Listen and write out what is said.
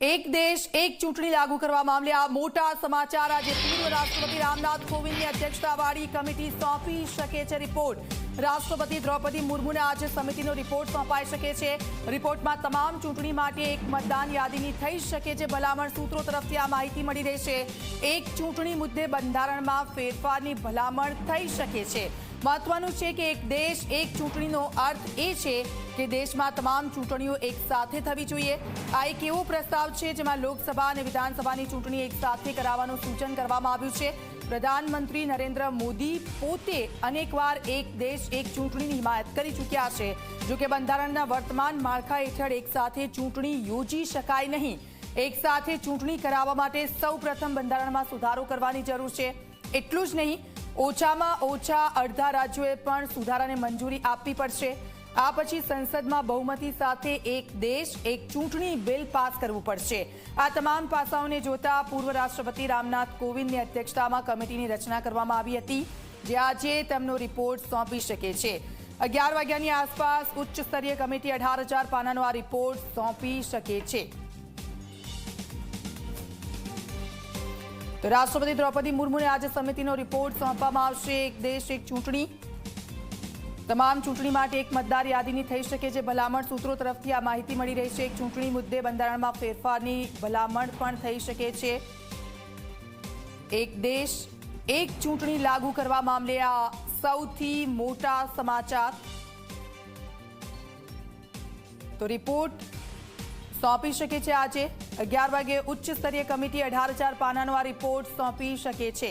એક દેશ, એક ચૂંટણી લાગુ કરવા મામલે આ મોટા સમાચાર આજે પૂર્વ રાષ્ટ્રપતિ રામનાથ કોવિંદની અધ્યક્ષતાવાળી કમિટી સોંપી શકે છે રિપોર્ટ. રાષ્ટ્રપતિ દ્રૌપદી મુર્મુને આજે સમિતિનો રિપોર્ટ સોંપાઈ શકે છે. રિપોર્ટમાં તમામ ચૂંટણી માટે એક મતદાન યાદીની થઈ શકે છે. ભલામણ સૂત્રો તરફથી આ માહિતી મળી રહેશે. એક ચૂંટણી મુદ્દે બંધારણમાં ફેરફારની ભલામણ થઈ શકે છે. મહત્વનું છે કે એક દેશ, એક ચૂંટણીનો અર્થ એ છે કે દેશમાં તમામ ચૂંટણીઓ એક સાથે થવી જોઈએ. આ એક એવો પ્રસ્તાવ છે જેમાં લોકસભા અને વિધાનસભાની ચૂંટણી એક સાથે કરાવવાનું સૂચન કરવામાં આવ્યું છે. પ્રધાનમંત્રી નરેન્દ્ર મોદી પોતે અનેકવાર એક દેશ, એક ચૂંટણીની હિમાયત કરી ચૂક્યા છે. જોકે બંધારણના વર્તમાન માળખા હેઠળ એક સાથે ચૂંટણી યોજી શકાય નહીં. એક સાથે ચૂંટણી કરાવવા માટે સૌ બંધારણમાં સુધારો કરવાની જરૂર છે. એટલું જ નહીં ઓછામાં ઓછા અડધા રાજ્યોએ પણ સુધારાને મંજૂરી આપવી પડશે. આ પછી સંસદમાં બહુમતી સાથે એક દેશ, એક ચૂંટણી બિલ પાસ કરવું પડશે. આ તમામ પાસાઓને જોતા પૂર્વ રાષ્ટ્રપતિ રામનાથ કોવિંદની અધ્યક્ષતામાં કમિટીની રચના કરવામાં આવી હતી, જે આજે તેમનો રિપોર્ટ સોંપી શકે છે. અગિયાર વાગ્યાની આસપાસ ઉચ્ચ સ્તરીય કમિટી અઢાર હજાર પાનાનો આ રિપોર્ટ સોંપી શકે છે. તો રાષ્ટ્રપતિ દ્રૌપદી મુર્મુને આજે સમિતિનો રિપોર્ટ સોંપવામાં આવશે. એક દેશ, એક ચૂંટણી. તમામ ચૂંટણી માટે એક મતદાર યાદીની થઈ શકે છે ભલામણ. સૂત્રો તરફથી આ માહિતી મળી રહી છે. એક ચૂંટણી મુદ્દે બંધારણમાં ફેરફારની ભલામણ પણ થઈ શકે છે. એક દેશ, એક ચૂંટણી લાગુ કરવા મામલે આ સૌથી મોટા સમાચાર. તો રિપોર્ટ સોંપી શકે છે આજે. અગિયાર વાગે ઉચ્ચ સ્તરીય કમિટી અઢાર હજાર પાનાનો આ રિપોર્ટ સોંપી શકે છે.